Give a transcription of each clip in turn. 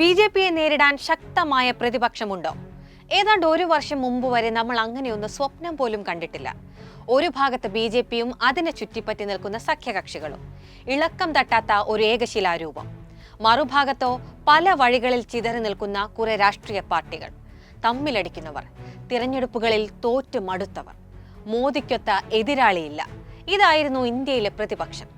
B J പിയെ നേരിടാൻ ശക്തമായ പ്രതിപക്ഷമുണ്ടോ? ഏതാണ്ട് ഒരു വർഷം മുമ്പ് വരെ നമ്മൾ അങ്ങനെയൊന്ന് സ്വപ്നം പോലും കണ്ടിട്ടില്ല. ഒരു ഭാഗത്ത് ബി ജെ പിയും അതിനെ ചുറ്റിപ്പറ്റി നിൽക്കുന്ന സഖ്യകക്ഷികളും ഇളക്കം തട്ടാത്ത ഒരു ഏകശിലാരൂപം. മറുഭാഗത്തോ പല വഴികളിൽ ചിതറി നിൽക്കുന്ന കുറെ രാഷ്ട്രീയ പാർട്ടികൾ തമ്മിലടിക്കുന്നവർ തിരഞ്ഞെടുപ്പുകളിൽ തോറ്റു മടുത്തവർ. മോദിക്കൊത്ത എതിരാളിയില്ല. ഇതായിരുന്നു ഇന്ത്യയിലെ പ്രതിപക്ഷം.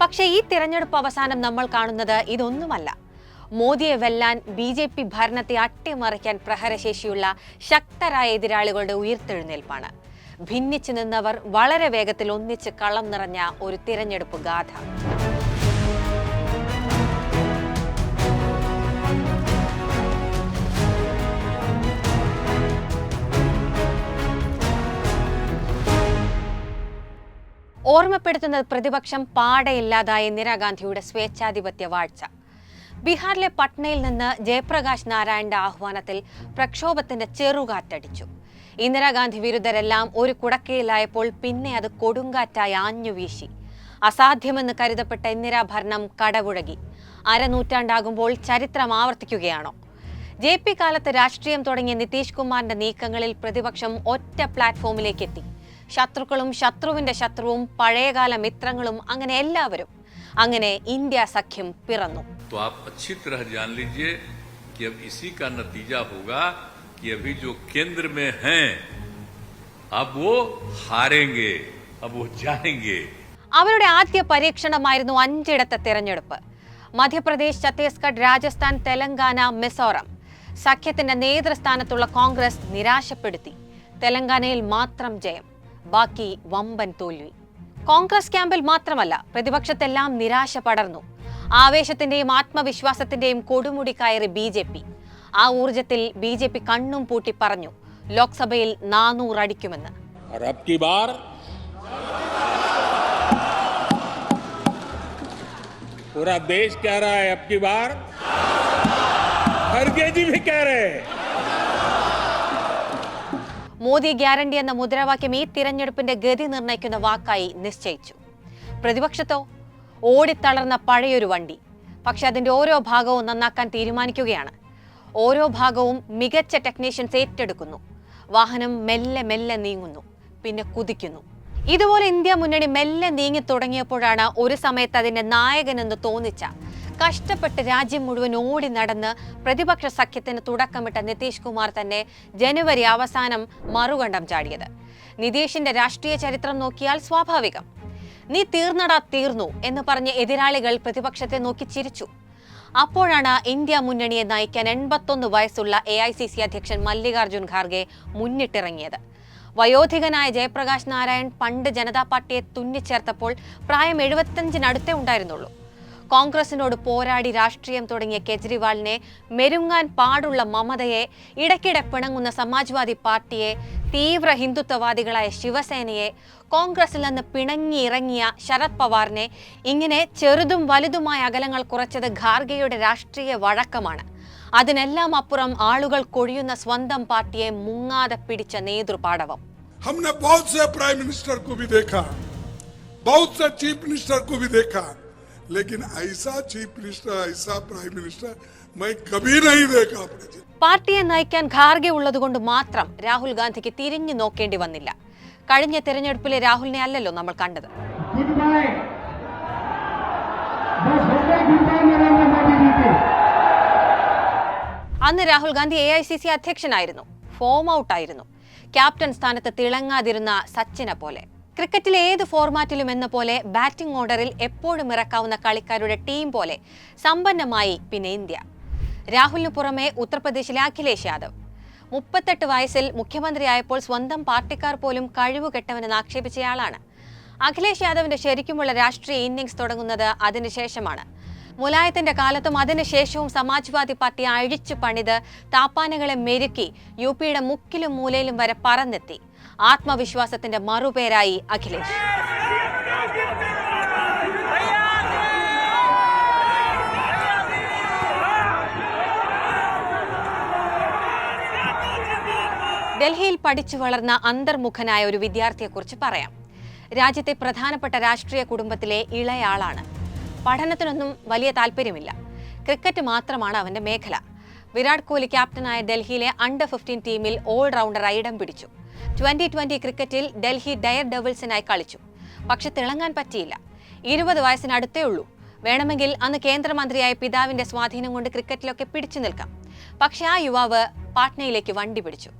പക്ഷേ ഈ തിരഞ്ഞെടുപ്പ് അവസാനം നമ്മൾ കാണുന്നത് ഇതൊന്നുമല്ല. മോദിയെ വെല്ലാൻ ബി ജെ പി ഭരണത്തെ അട്ടിമറിക്കാൻ പ്രഹരശേഷിയുള്ള ശക്തരായ എതിരാളികളുടെ ഉയർത്തെഴുന്നേൽപ്പാണ്. ഭിന്നിച്ചു നിന്നവർ വളരെ വേഗത്തിൽ ഒന്നിച്ച് കളം നിറഞ്ഞ ഒരു തിരഞ്ഞെടുപ്പ് ഗാഥ. ഓർമ്മപ്പെടുത്തുന്നത് പ്രതിപക്ഷം പാടയില്ലാതായ ഇന്ദിരാഗാന്ധിയുടെ സ്വേച്ഛാധിപത്യ വാഴ്ച. ബീഹാറിലെ പട്നയിൽ നിന്ന് ജയപ്രകാശ് നാരായണന്റെ ആഹ്വാനത്തിൽ പ്രക്ഷോഭത്തിന്റെ ചെറുകാറ്റടിച്ചു. ഇന്ദിരാഗാന്ധി വിരുദ്ധരെല്ലാം ഒരു കുടക്കീഴിലായപ്പോൾ പിന്നെ അത് കൊടുങ്കാറ്റായി ആഞ്ഞു വീശി അസാധ്യമെന്ന് കരുതപ്പെട്ട ഇന്ദിരാ ഭരണം കടപുഴകി. അരനൂറ്റാണ്ടാകുമ്പോൾ ചരിത്രം ആവർത്തിക്കുകയാണോ? ജെ പി കാലത്ത് രാഷ്ട്രീയം തുടങ്ങിയ നിതീഷ് കുമാറിന്റെ നീക്കങ്ങളിൽ പ്രതിപക്ഷം ഒറ്റ പ്ലാറ്റ്ഫോമിലേക്ക് എത്തി ശത്രുക്കളും ശത്രുവിന്റെ ശത്രുവും പഴയകാല മിത്രങ്ങളും അങ്ങനെ എല്ലാവരും അങ്ങനെ ഇന്ത്യ സഖ്യം പിറന്നു. അവരുടെ ആദ്യ പരീക്ഷണമായിരുന്നു അഞ്ചിടത്തെ തെരഞ്ഞെടുപ്പ്. മധ്യപ്രദേശ് ഛത്തീസ്ഗഡ് രാജസ്ഥാൻ തെലങ്കാന മിസോറം. സഖ്യത്തിന്റെ നേതൃസ്ഥാനത്തുള്ള കോൺഗ്രസ് നിരാശപ്പെടുത്തി. തെലങ്കാനയിൽ മാത്രം ജയം ബാക്കി വമ്പൻ തോൽവി. കോൺഗ്രസ് ക്യാമ്പിൽ മാത്രമല്ല പ്രതിപക്ഷത്തെല്ലാം നിരാശ പടർന്നു ആവേശത്തിന്റെയും ആത്മവിശ്വാസത്തിന്റെയും കൊടുമുടി കയറി ബി ജെ പി ആ ഊർജത്തിൽ ബി ജെ പി കണ്ണും പൂട്ടി പറഞ്ഞു ലോക്സഭയിൽ നാനൂറ് അടിക്കുമെന്ന് और अब की बार पूरा देश कह रहा है अब की बार खड़गे जी भी कह रहे हैं മോദി ഗ്യാരണ്ടി എന്ന മുദ്രാവാക്യം ഈ തിരഞ്ഞെടുപ്പിന്റെ ഗതി നിർണയിക്കുന്ന വാക്കായി നിശ്ചയിച്ചു. പ്രതിപക്ഷത്തോ ഓടിത്തളർന്ന പഴയൊരു വണ്ടി പക്ഷെ അതിന്റെ ഓരോ ഭാഗവും നന്നാക്കാൻ തീരുമാനിക്കുകയാണ്. ഓരോ ഭാഗവും മികച്ച ടെക്നീഷ്യൻസ് ഏറ്റെടുക്കുന്നു. വാഹനം മെല്ലെ മെല്ലെ നീങ്ങുന്നു പിന്നെ കുതിക്കുന്നു. ഇതുപോലെ ഇന്ത്യ മുന്നണി മെല്ലെ നീങ്ങി തുടങ്ങിയപ്പോഴാണ് ഒരു സമയത്ത് അതിന്റെ നായകനെന്ന് തോന്നിച്ച കഷ്ടപ്പെട്ട് രാജ്യം മുഴുവൻ ഓടി നടന്ന് പ്രതിപക്ഷ സഖ്യത്തിന് തുടക്കമിട്ട നിതീഷ് കുമാർ തന്നെ ജനുവരി അവസാനം മറുകണ്ഠം ചാടിയത്. നിതീഷിന്റെ രാഷ്ട്രീയ ചരിത്രം നോക്കിയാൽ സ്വാഭാവികം. നീ തീർന്നടാ തീർന്നു എന്ന് പറഞ്ഞ് എതിരാളികൾ പ്രതിപക്ഷത്തെ നോക്കി ചിരിച്ചു. അപ്പോഴാണ് ഇന്ത്യ മുന്നണിയെ നയിക്കാൻ എൺപത്തൊന്ന് വയസ്സുള്ള എ ഐ സി സി അധ്യക്ഷൻ മല്ലികാർജുൻ ഖാർഗെ മുന്നിട്ടിറങ്ങിയത്. വയോധികനായ ജയപ്രകാശ് നാരായൺ പണ്ട് ജനതാ പാർട്ടിയെ തുന്നിച്ചേർത്തപ്പോൾ പ്രായം എഴുപത്തഞ്ചിനടുത്തേ ഉണ്ടായിരുന്നുള്ളൂ. കോൺഗ്രസിനോട് പോരാടി രാഷ്ട്രീയം തുടങ്ങിയ കെജ്രിവാളിനെ മെരുങ്ങാൻ പാടുള്ള മമതയെ ഇടയ്ക്കിടെ പിണങ്ങുന്ന സമാജ്വാദി പാർട്ടിയെ തീവ്ര ഹിന്ദുത്വവാദികളായ ശിവസേനയെ കോൺഗ്രസിൽ നിന്ന് പിണങ്ങിയിറങ്ങിയ ശരത് പവാറിനെ ഇങ്ങനെ ചെറുതും വലുതുമായ അകലങ്ങൾ കുറച്ചത് ഖാർഗെയുടെ രാഷ്ട്രീയ വഴക്കമാണ് അതിനെല്ലാം അപ്പുറം ആളുകൾ കൊഴിയുന്ന സ്വന്തം പാർട്ടിയെ മുങ്ങാതെ പിടിച്ച നേതൃപാടവം हमने बहुत से प्राइम मिनिस्टर को भी देखा बहुत से चीफ मिनिस्टर को भी देखा लेकिन ऐसा चीफ मिनिस्टर ऐसा प्राइम मिनिस्टर मैं कभी नहीं देखा अपने जीवन പാർട്ടിയെ നയിക്കാൻ ഖാർഗെ ഉള്ളതുകൊണ്ട് മാത്രം രാഹുൽ ഗാന്ധിക്ക് തിരിഞ്ഞു നോക്കേണ്ടി വന്നില്ല കഴിഞ്ഞ തെരഞ്ഞെടുപ്പിലെ രാഹുലിനെ അല്ലല്ലോ നമ്മൾ കണ്ടത് गुड बाय बस हो गई गुड बाय नरेंद्र मोदी जी की അന്ന് Rahul Gandhi A I C C അധ്യക്ഷനായിരുന്നു ഫോം ഔട്ട് ആയിരുന്നു ക്യാപ്റ്റൻ സ്ഥാനത്ത് തിളങ്ങാതിരുന്ന സച്ചിനെ പോലെ ക്രിക്കറ്റിലെ ഏത് ഫോർമാറ്റിലും എന്ന പോലെ ബാറ്റിംഗ് ഓർഡറിൽ എപ്പോഴും ഇറക്കാവുന്ന കളിക്കാരുടെ ടീം പോലെ സമ്പന്നമായി പിന്നെ ഇന്ത്യ. രാഹുലിന് പുറമെ ഉത്തർപ്രദേശിലെ അഖിലേഷ് യാദവ്. മുപ്പത്തെട്ട് വയസ്സിൽ മുഖ്യമന്ത്രിയായപ്പോൾ സ്വന്തം പാർട്ടിക്കാർ പോലും കഴിവുകെട്ടവനെന്ന് ആക്ഷേപിച്ചയാളാണ്. അഖിലേഷ് യാദവിന്റെ ശരിക്കുമുള്ള രാഷ്ട്രീയ ഇന്നിംഗ്സ് തുടങ്ങുന്നത് അതിനുശേഷമാണ് മുലായത്തിന്റെ കാലത്തും അതിനുശേഷവും സമാജ്വാദി പാർട്ടി അഴിച്ചു പണിത് താപ്പാനകളെ മെരുക്കി യു പിയുടെ മുക്കിലും മൂലയിലും വരെ പറന്നെത്തി. ആത്മവിശ്വാസത്തിന്റെ മറുപേരായി അഖിലേഷ്. ഡൽഹിയിൽ പഠിച്ചു വളർന്ന അന്തർമുഖനായ ഒരു വിദ്യാർത്ഥിയെക്കുറിച്ച് പറയാം. രാജ്യത്തെ പ്രധാനപ്പെട്ട രാഷ്ട്രീയ കുടുംബത്തിലെ ഇളയാളാണ്. പഠനത്തിനൊന്നും വലിയ താല്പര്യമില്ല. ക്രിക്കറ്റ് മാത്രമാണ് അവന്റെ മേഖല. വിരാട് കോഹ്ലി ക്യാപ്റ്റനായ ഡൽഹിയിലെ അണ്ടർ ഫിഫ്റ്റീൻ ടീമിൽ ഓൾറൗണ്ടറായി ഇടം പിടിച്ചു. ട്വന്റി ട്വന്റി ക്രിക്കറ്റിൽ ഡൽഹി ഡയർ ഡബിൾസിനായി കളിച്ചു. പക്ഷെ തിളങ്ങാൻ പറ്റിയില്ല. ഇരുപത് വയസ്സിനടുത്തേ ഉള്ളൂ. വേണമെങ്കിൽ അന്ന് കേന്ദ്രമന്ത്രിയായ പിതാവിന്റെ സ്വാധീനം കൊണ്ട് ക്രിക്കറ്റിലൊക്കെ പിടിച്ചു നിൽക്കാം. പക്ഷെ ആ യുവാവ് പാട്നയിലേക്ക് വണ്ടി പിടിച്ചു.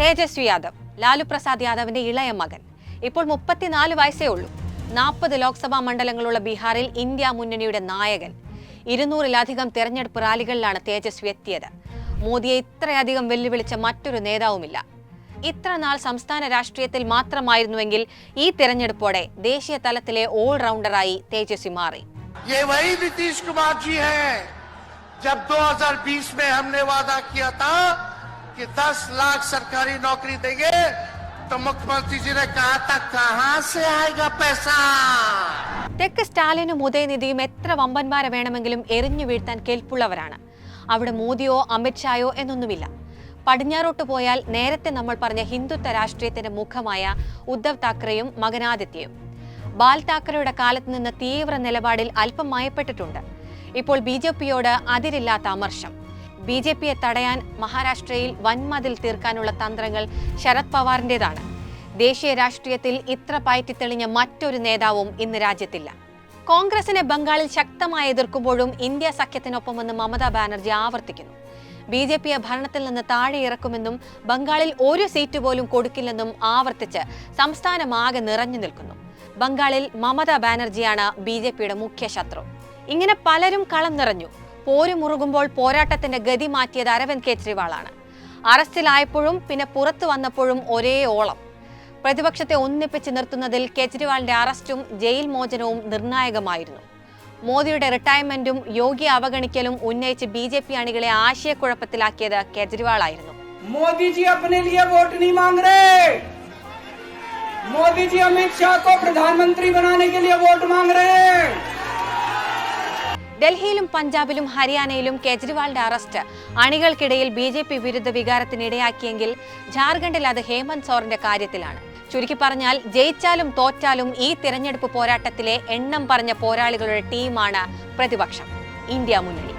തേജസ്വി യാദവ് ലാലു പ്രസാദ് യാദവിന്റെ ഇളയ മകൻ. ഇപ്പോൾ മുപ്പത്തിനാല് വയസ്സേ ഉള്ളൂ. നാൽപ്പത് ലോക്സഭാ മണ്ഡലങ്ങളുള്ള ബീഹാറിൽ ഇന്ത്യ മുന്നണിയുടെ നായകൻ ഇരുന്നൂറിലധികം തെരഞ്ഞെടുപ്പ് റാലികളിലാണ് തേജസ്വി എത്തിയത് മോദിയെ ഇത്രയധികം വെല്ലുവിളിച്ച മറ്റൊരു നേതാവുമില്ല ഇത്ര നാൾ സംസ്ഥാന രാഷ്ട്രീയത്തിൽ മാത്രമായിരുന്നുവെങ്കിൽ ഈ തെരഞ്ഞെടുപ്പോടെ ദേശീയ തലത്തിലെ ഓൾറൗണ്ടറായി തേജസ്വി മാറി ये वही नीतीश कुमार जी हैं जब 2020 में हमने वादा किया था कि 10 लाख सरकारी नौकरी देंगे तो मुख्यमंत्री जी ने कहा था कहां से आएगा पैसा തെക്ക് സ്റ്റാലിനും ഉദയനിധിയും എത്ര വമ്പന്മാരെ വേണമെങ്കിലും എറിഞ്ഞു വീഴ്ത്താൻ കെൽപ്പുള്ളവരാണ് അവിടെ മോദിയോ അമിത്ഷായോ എന്നൊന്നുമില്ല പടിഞ്ഞാറോട്ട് പോയാൽ നേരത്തെ നമ്മൾ പറഞ്ഞ ഹിന്ദുത്വ രാഷ്ട്രീയത്തിന്റെ മുഖമായ ഉദ്ധവ് താക്കറെയും മകനാദിത്യയും ബാൽ താക്കറയുടെ കാലത്ത് നിന്ന് തീവ്ര നിലപാടിൽ അല്പം മയപ്പെട്ടിട്ടുണ്ട് ഇപ്പോൾ ബി ജെ പിയോട് അതിരില്ലാത്ത അമർഷം ബി ജെ പിയെ തടയാൻ മഹാരാഷ്ട്രയിൽ വൻമതിൽ തീർക്കാനുള്ള തന്ത്രങ്ങൾ ശരത് പവാറിന്റെതാണ് ദേശീയ രാഷ്ട്രീയത്തിൽ ഇത്ര പയറ്റിത്തെളിഞ്ഞ മറ്റൊരു നേതാവും ഇന്ന് രാജ്യത്തില്ല. കോൺഗ്രസിനെ ബംഗാളിൽ ശക്തമായി എതിർക്കുമ്പോഴും ഇന്ത്യ സഖ്യത്തിനൊപ്പമെന്ന് മമതാ ബാനർജി ആവർത്തിക്കുന്നു. ബി ജെ പിയെ ഭരണത്തിൽ നിന്ന് താഴെ ഇറക്കുമെന്നും ബംഗാളിൽ ഒരു സീറ്റ് പോലും കൊടുക്കില്ലെന്നും ആവർത്തിച്ച് സംസ്ഥാനമാകെ നിറഞ്ഞു നിൽക്കുന്നു. ബംഗാളിൽ മമതാ ബാനർജിയാണ് ബി മുഖ്യ ശത്രു. ഇങ്ങനെ പലരും കളം നിറഞ്ഞു. പോരുമുറുകുമ്പോൾ പോരാട്ടത്തിന്റെ ഗതി മാറ്റിയത് അരവിന്ദ് കെജ്രിവാളാണ്. അറസ്റ്റിലായപ്പോഴും പിന്നെ പുറത്തു വന്നപ്പോഴും ഒരേ ഓളം. പ്രതിപക്ഷത്തെ ഒന്നിപ്പിച്ച് നിർത്തുന്നതിൽ കെജ്രിവാളിന്റെ അറസ്റ്റും ജയിൽ മോചനവും നിർണായകമായിരുന്നു. മോദിയുടെ റിട്ടയർമെന്റും യോഗി അവഗണിക്കലും ഉന്നയിച്ച് ബി ജെ പി അണികളെ ആശയക്കുഴപ്പത്തിലാക്കിയത് കെജ്രിവാളായിരുന്നു. മോദിജി മോദിജി അമിത് ഷാ പ്രധാനമന്ത്രി ബനാനെ വോട്ട് മാംഗ് ഡൽഹിയിലും പഞ്ചാബിലും ഹരിയാനയിലും കെജ്രിവാളിന്റെ അറസ്റ്റ്. അണികൾക്കിടയിൽ ബി ജെ പി വിരുദ്ധ വികാരത്തിനിടയാക്കിയെങ്കിൽ ജാർഖണ്ഡിൽ അത് ഹേമന്ത് സോറിന്റെ കാര്യത്തിലാണ്. ചുരുക്കി പറഞ്ഞാൽ ജയിച്ചാലും തോറ്റാലും ഈ തിരഞ്ഞെടുപ്പ് പോരാട്ടത്തിലെ എണ്ണം പറഞ്ഞ പോരാളികളുടെ ടീമാണ് പ്രതിപക്ഷം. ഇന്ത്യ മുന്നണി.